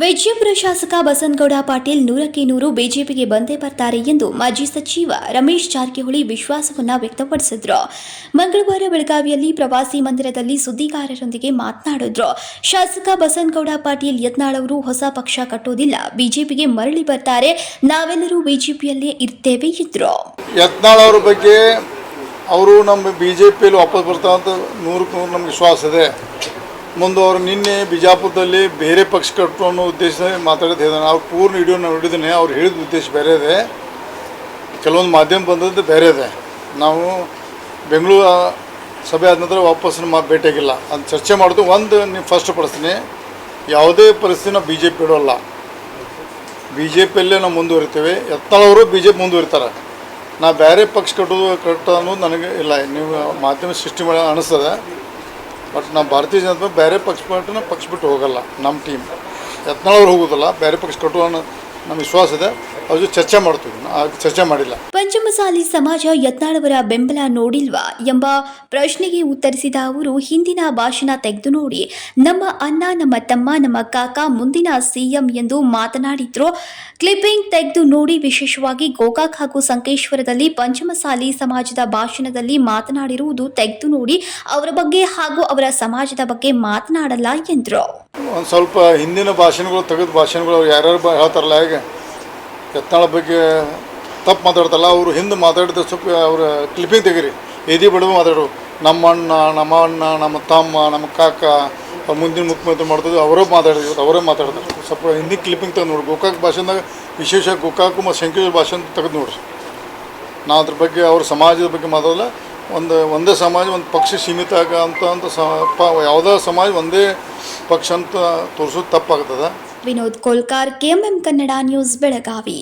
ವಿಜಯಪುರ ಶಾಸಕ ಬಸನಗೌಡ ಪಾಟೀಲ್ ನೂರಕ್ಕೆ ನೂರು ಬಿಜೆಪಿಗೆ ಬಂದೇ ಬರ್ತಾರೆ ಎಂದು ಮಾಜಿ ಸಚಿವ ರಮೇಶ್ ಜಾರಕಿಹೊಳಿ ವಿಶ್ವಾಸವನ್ನ ವ್ಯಕ್ತಪಡಿಸಿದ್ರು. ಮಂಗಳವಾರ ಬೆಳಗಾವಿಯಲ್ಲಿ ಪ್ರವಾಸಿ ಮಂದಿರದಲ್ಲಿ ಸುದ್ದಿಗಾರರೊಂದಿಗೆ ಮಾತನಾಡಿದ್ರು. ಶಾಸಕ ಬಸನಗೌಡ ಪಾಟೀಲ್ ಯತ್ನಾಳ್ ಅವರು ಹೊಸ ಪಕ್ಷ ಕಟ್ಟೋದಿಲ್ಲ, ಬಿಜೆಪಿಗೆ ಮರಳಿ ಬರ್ತಾರೆ, ನಾವೆಲ್ಲರೂ ಬಿಜೆಪಿಯಲ್ಲೇ ಇರ್ತೇವೆ ಇದ್ರು ಯತ್ನಾಳ್ ಅವರ ಬಗ್ಗೆ ಅವರು ನಮ್ಮ ಬಿಜೆಪಿಯಲ್ಲಿ ವಾಪಸ್ ಬರ್ತಾರಂತ ನೂರಕ್ಕೆ ನೂರು ನಮ್ಗೆ ವಿಶ್ವಾಸ ಇದೆ. ಮುಂದೆ ಅವರು ನಿನ್ನೆ ಬಿಜಾಪುರದಲ್ಲಿ ಬೇರೆ ಪಕ್ಷ ಕಟ್ಟು ಅನ್ನೋ ಉದ್ದೇಶ ಮಾತಾಡೋದು ಹೇಳಿದಾನೆ ಅವ್ರು ಪೂರ್ಣ ನಾವು ನೋಡಿದ್ದೇನೆ. ಅವ್ರು ಹೇಳಿದ ಉದ್ದೇಶ ಬೇರೆ ಇದೆ. ಕೆಲವೊಂದು ಮಾಧ್ಯಮ ಬಂದದ್ದು ಬೇರೆ ಇದೆ. ನಾವು ಬೆಂಗಳೂರು ಸಭೆ ಆದ ನಂತರ ವಾಪಸ್ ಮಾ ಭೇಟಿಯಾಗಿಲ್ಲ. ಅದು ಚರ್ಚೆ ಮಾಡೋದು ಒಂದು ನೀವು ಫಸ್ಟ್ ಪಡಿಸ್ತೀನಿ ಯಾವುದೇ ಪರಿಸ್ಥಿತಿ ನಾವು ಬಿ ಜೆ ಪಿ ಇಡೋಲ್ಲ. ಬಿ ಜೆ ಪಿಯಲ್ಲೇ ನಾವು ಮುಂದುವರಿತೇವೆ. ಎತ್ತಳವರು ಬಿ ಜೆ ಪಿ ಮುಂದುವರಿತಾರೆ. ನಾ ಬೇರೆ ಪಕ್ಷ ಕಟ್ಟೋದು ಕಟ್ಟೋದು ಅನ್ನೋದು ನನಗೆ ಇಲ್ಲ. ನೀವು ಮಾಧ್ಯಮ ಸೃಷ್ಟಿ ಮಾಡಿ ಅನಿಸ್ತದೆ ಬಟ್ ನಾವು ಭಾರತೀಯ ಜನತಾ ಬೇರೆ ಪಕ್ಷ ಬಿಟ್ಟು ಪಕ್ಷ ಬಿಟ್ಟು ಹೋಗಲ್ಲ, ನಮ್ಮ ಟೀಮ್ ಯತ್ನಾಳವ್ರು ಹೋಗೋದಿಲ್ಲ, ಬೇರೆ ಪಕ್ಷ ಕಟ್ಟುವ ನಮ್ಮ ವಿಶ್ವಾಸ ಇದೆ. ಚರ್ಚೆ ಮಾಡ್ತೀವಿ ಚರ್ಚೆ ಮಾಡಿಲ್ಲ. ಪಂಚಮಸಾಲಿ ಸಮಾಜ ಯತ್ನಾಳವರ ಬೆಂಬಲ ನೋಡಿಲ್ವಾ ಎಂಬ ಪ್ರಶ್ನೆಗೆ ಉತ್ತರಿಸಿದ ಅವರು, ಹಿಂದಿನ ಭಾಷಣ ತೆಗೆದು ನೋಡಿ, ನಮ್ಮ ಅಣ್ಣ, ನಮ್ಮ ತಮ್ಮ, ನಮ್ಮ ಕಾಕ ಮುಂದಿನ ಸಿಎಂ ಎಂದು ಮಾತನಾಡಿದ್ರು. ಕ್ಲಿಪ್ಪಿಂಗ್ ತೆಗೆದು ನೋಡಿ ವಿಶೇಷವಾಗಿ ಗೋಕಾಕ್ ಹಾಗೂ ಸಂಕೇಶ್ವರದಲ್ಲಿ ಪಂಚಮಸಾಲಿ ಸಮಾಜದ ಭಾಷಣದಲ್ಲಿ ಮಾತನಾಡಿರುವುದು ತೆಗೆದು ನೋಡಿ, ಅವರ ಬಗ್ಗೆ ಹಾಗೂ ಅವರ ಸಮಾಜದ ಬಗ್ಗೆ ಮಾತನಾಡಲ್ಲ ಎಂದರು. ಒಂದು ಸ್ವಲ್ಪ ಹಿಂದಿನ ಭಾಷಣಗಳು, ತೆಗೆದ ಭಾಷಣಗಳು ಅವ್ರು ಯಾರ್ಯಾರು ಬ ಹೇಳ್ತಾರಲ್ಲ ಹೇಗೆ. ಯತ್ನಾಳ ಬಗ್ಗೆ ತಪ್ಪು ಮಾತಾಡ್ತಾರಲ್ಲ, ಅವರು ಹಿಂದೆ ಮಾತಾಡಿದ ಸ್ವಲ್ಪ ಅವ್ರ ಕ್ಲಿಪ್ಪಿಂಗ್ ತೆಗೀರಿ. ಎದಿ ಬಡವ ಮಾತಾಡೋರು. ನಮ್ಮ ಅಣ್ಣ ನಮ್ಮ ಅಣ್ಣ ನಮ್ಮ ತಮ್ಮ, ನಮ್ಮ ಕಾಕ, ಅವ್ರು ಮುಂದಿನ ಮುಖ್ಯಮಂತ್ರಿ ಮಾಡ್ತಿದ್ರು, ಅವರೇ ಮಾತಾಡಿದ್ರು, ಅವರೇ ಮಾತಾಡ್ತಾರೆ. ಸ್ವಲ್ಪ ಹಿಂದಿ ಕ್ಲಿಪ್ಪಿಂಗ್ ತೆಗೆದು ನೋಡಿ ಗೋಕಾಕ್ ಭಾಷೆದಾಗ ವಿಶೇಷ ಗೋಕಾಕು ಮತ್ತು ಶಂಕೇಶ್ವರ ಭಾಷೆ ತೆಗೆದು ನೋಡ್ರಿ. ನಾ ಅದ್ರ ಬಗ್ಗೆ ಅವ್ರ ಸಮಾಜದ ಬಗ್ಗೆ ಮಾತಾಡಲ್ಲ. ಒಂದು, ಒಂದೇ ಸಮಾಜ, ಒಂದು ಪಕ್ಷ ಸೀಮಿತ ಆಗ ಅಂತ ಅಂತ ಸ ಪ ಯಾವುದೇ ಸಮಾಜ ಒಂದೇ ಪಕ್ಷ ಅಂತ ತೋರಿಸೋದು ತಪ್ಪಾಗ್ತದ. Vinod Kolkar KMM Kannada news Belagavi.